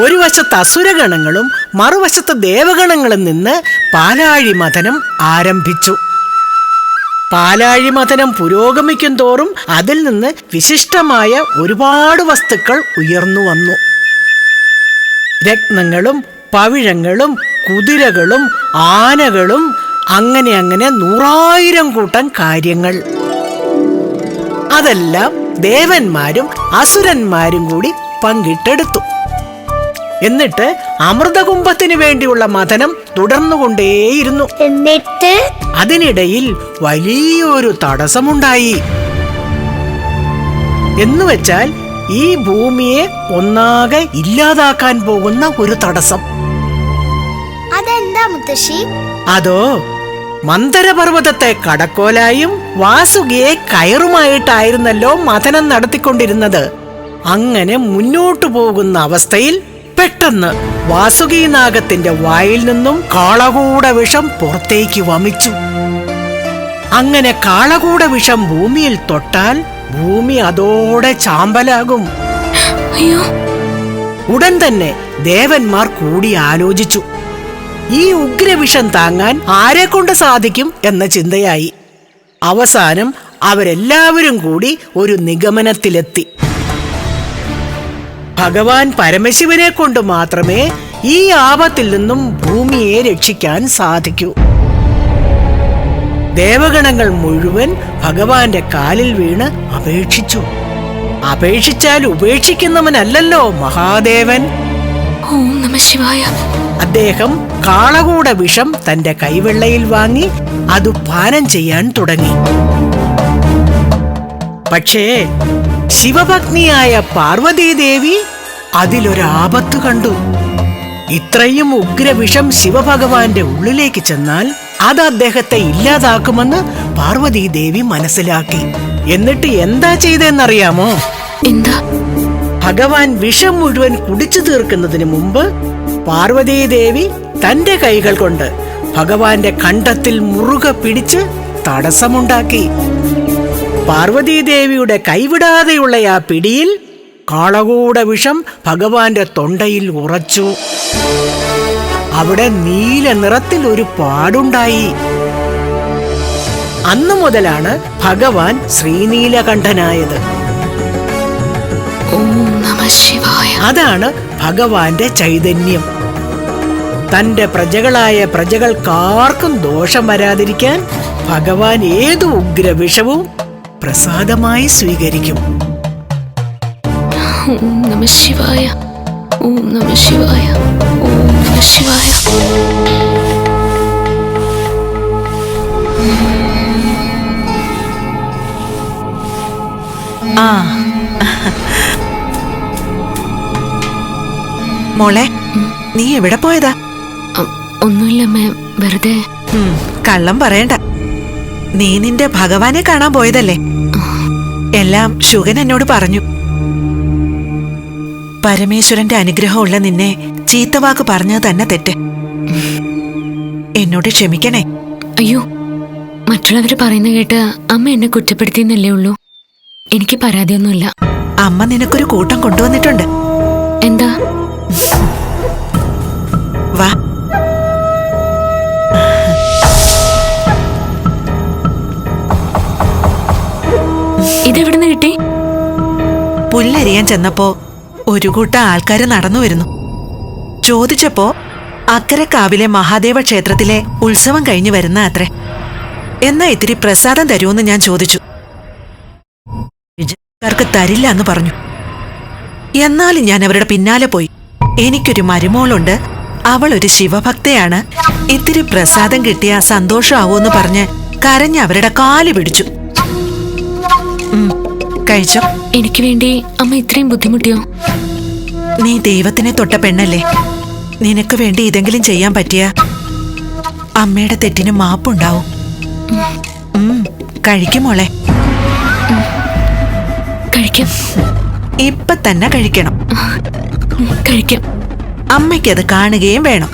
ഒരു വശത്ത് അസുരഗണങ്ങളും മറുവശത്ത് ദേവഗണങ്ങളും നിന്ന് പാലാഴി മഥനം ആരംഭിച്ചു. പാലാഴി മഥനം പുരോഗമിക്കും തോറും അതിൽ നിന്ന് വിശിഷ്ടമായ ഒരുപാട് വസ്തുക്കൾ ഉയർന്നു വന്നു. രത്നങ്ങളും പവിഴങ്ങളും കുതിരകളും ആനകളും അങ്ങനെ അങ്ങനെ നൂറായിരം കൂട്ടം കാര്യങ്ങൾ. അതെല്ലാം ദേവന്മാരും അസുരന്മാരും കൂടി പങ്കിട്ടെടുത്തു. എന്നിട്ട് അമൃതകുംഭത്തിന് വേണ്ടിയുള്ള മഥനം തുടർന്നുകൊണ്ടേയിരുന്നു. എന്നിട്ട്? അതിനിടയിൽ വലിയൊരു തടസ്സമുണ്ടായി. എന്നുവെച്ചാൽ ഈ ഭൂമിയെ ഒന്നാകെ ഇല്ലാതാക്കാൻ പോകുന്ന ഒരു തടസ്സം. അതെന്താ മുത്തശ്ശി? അതോ മന്ദരപർവതത്തെ കടക്കോലായും വാസുകിയെ കയറുമായിട്ടായിരുന്നല്ലോ മഥനം നടത്തിക്കൊണ്ടിരുന്നത്. അങ്ങനെ മുന്നോട്ടു പോകുന്ന അവസ്ഥയിൽ പെട്ടെന്ന് വാസുകി നാഗത്തിന്റെ വായിൽ നിന്നും കാളകൂട വിഷം പുറത്തേക്ക് വമിച്ചു. അങ്ങനെ കാളകൂട വിഷം ഭൂമിയിൽ തൊട്ടാൽ ഭൂമി അതോടെ ചാമ്പലാകും. ഉടൻ തന്നെ ദേവന്മാർ കൂടി ആലോചിച്ചു. ഈ ഉഗ്രവിഷം താങ്ങാൻ ആരെ കൊണ്ട് സാധിക്കും എന്ന ചിന്തയായി. അവസാനം അവരെല്ലാവരും കൂടി ഒരു നിഗമനത്തിലെത്തി. ഭഗവാൻ പരമശിവനെ കൊണ്ട് മാത്രമേ ഈ ആപത്തിൽ നിന്നും ഭൂമിയെ രക്ഷിക്കാൻ സാധിക്കൂ. ദേവഗണങ്ങൾ മുഴുവൻ ഭഗവാന്റെ കാലിൽ വീണ് അപേക്ഷിച്ചു. അപേക്ഷിച്ചാൽ ഉപേക്ഷിക്കുന്നവനല്ലല്ലോ മഹാദേവൻ. ഓം നമ ശിവായ. അദ്ദേഹം കാളകൂട വിഷം തന്റെ കൈവെള്ളയിൽ വാങ്ങി അത് പാനം ചെയ്യാൻ തുടങ്ങി. പക്ഷേ ശിവഭഗ്നിയായ പാർവതീദേവി അതിലൊരാപത്ത് കണ്ടു. ഇത്രയും ഉഗ്രവിഷം ശിവഭഗവാന്റെ ഉള്ളിലേക്ക് ചെന്നാൽ അത് അദ്ദേഹത്തെ ഇല്ലാതാക്കുമെന്ന് പാർവതീദേവി മനസ്സിലാക്കി. എന്നിട്ട് എന്താ ചെയ്തെന്നറിയാമോ? എന്താ? ഭഗവാൻ വിഷം മുഴുവൻ കുടിച്ചു തീർക്കുന്നതിന് മുമ്പ് പാർവതീദേവി തന്റെ കൈകൾ കൊണ്ട് ഭഗവാന്റെ കണ്ടത്തിൽ മുറുക പിടിച്ച് തടസ്സമുണ്ടാക്കി. പാർവതീദേവിയുടെ കൈവിടാതെയുള്ള ആ പിടിയിൽ കാളകൂട വിഷം ഭഗവാന്റെ തൊണ്ടയിൽ ഉറച്ചു. അവിടെ നീല നിറത്തിൽ ഒരു പാടുണ്ടായി. അന്നു മുതലാണ് ഭഗവാൻ ശ്രീനീലകണ്ഠനായത്. അതാണ് ഭഗവാന്റെ ചൈതന്യം. തന്റെ പ്രജകളായ പ്രജകൾക്കാർക്കും ദോഷം വരാതിരിക്കാൻ ഭഗവാൻ ഏതു ഉഗ്രവിഷവും പ്രസാദമായി സ്വീകരിക്കും. ഓം നമ ശിവായ ഓം നമ ശിവായ ഓം നമ ശിവായ. ആ. മോളെ നീ എവിടെ പോയതാ? ഒന്നുമില്ല മാം വെറുതെ. കള്ളം പറയണ്ട. നീ നിന്റെ ഭഗവാനെ കാണാൻ പോയതല്ലേ? എല്ലാം ശുഗൻ എന്നോട് പറഞ്ഞു. പരമേശ്വരന്റെ അനുഗ്രഹമുള്ള നിന്നെ ചീത്തവാക്ക് പറഞ്ഞത് തന്നെ തെറ്റ്. എന്നോട് ക്ഷമിക്കണേ. അയ്യോ മറ്റുള്ളവർ പറയുന്ന കേട്ട് അമ്മ എന്നെ കുറ്റപ്പെടുത്തിയെന്നല്ലേ ഉള്ളൂ. എനിക്ക് പരാതിയൊന്നുമില്ല. അമ്മ നിനക്കൊരു കൂട്ടം കൊണ്ടുവന്നിട്ടുണ്ട്. എന്താ? വാ. പുല്ലരിയാൻ ചെന്നപ്പോ ഒരു കൂട്ടം ആൾക്കാർ നടന്നു വരുന്നു. ചോദിച്ചപ്പോ അക്കരക്കാവിലെ മഹാദേവ ക്ഷേത്രത്തിലെ ഉത്സവം കഴിഞ്ഞു വരുന്ന അത്രേ. എന്നാ ഇത്തിരി പ്രസാദം തരുമെന്ന് ഞാൻ ചോദിച്ചു. വിജയക്കാർക്ക് തരില്ല എന്ന് പറഞ്ഞു. എന്നാലും ഞാൻ അവരുടെ പിന്നാലെ പോയി. എനിക്കൊരു മരുമോളുണ്ട്. അവൾ ഒരു ശിവഭക്തയാണ്. ഇത്തിരി പ്രസാദം കിട്ടിയ സന്തോഷമാവൂന്ന് പറഞ്ഞ് കരഞ്ഞ് അവരുടെ കാൽ പിടിച്ചു. കഴിച്ചോ? എനിക്ക് വേണ്ടി അമ്മ ഇത്രയും ബുദ്ധിമുട്ടിയോ? നീ ദൈവത്തിനെ തൊട്ട പെണ്ണല്ലേ? നിനക്ക് വേണ്ടി ഇതെങ്കിലും ചെയ്യാൻ പറ്റിയ അമ്മയുടെ തെറ്റിന് മാപ്പുണ്ടാവും. കഴിക്കും മോളെ. കഴിക്കും. ഇപ്പൊ തന്നെ കഴിക്കണം. കഴിക്കും. അമ്മയ്ക്ക് അമ്മയ്ക്കത് കാണുകയും വേണം.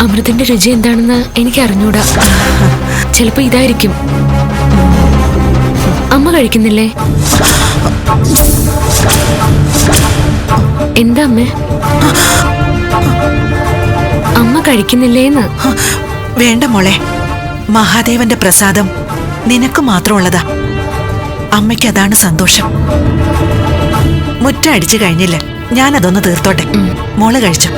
അമൃതിന്റെ രുചി എന്താണെന്ന് എനിക്ക് അറിഞ്ഞൂടാ ചിലപ്പോ ഇതായിരിക്കും. അമ്മ കഴിക്കുന്നില്ലേ? എന്താ അമ്മേ? അമ്മ കഴിക്കുന്നില്ലേന്ന്? വേണ്ട മോളെ. മഹാദേവന്റെ പ്രസാദം നിനക്ക് മാത്രമുള്ളതാ. അമ്മയ്ക്ക് അതാണ് സന്തോഷം. മുറ്റ അടിച്ചു കഴിഞ്ഞില്ല. ഞാനതൊന്ന് തീർത്തോട്ടെ. മോൾ കഴിച്ചു?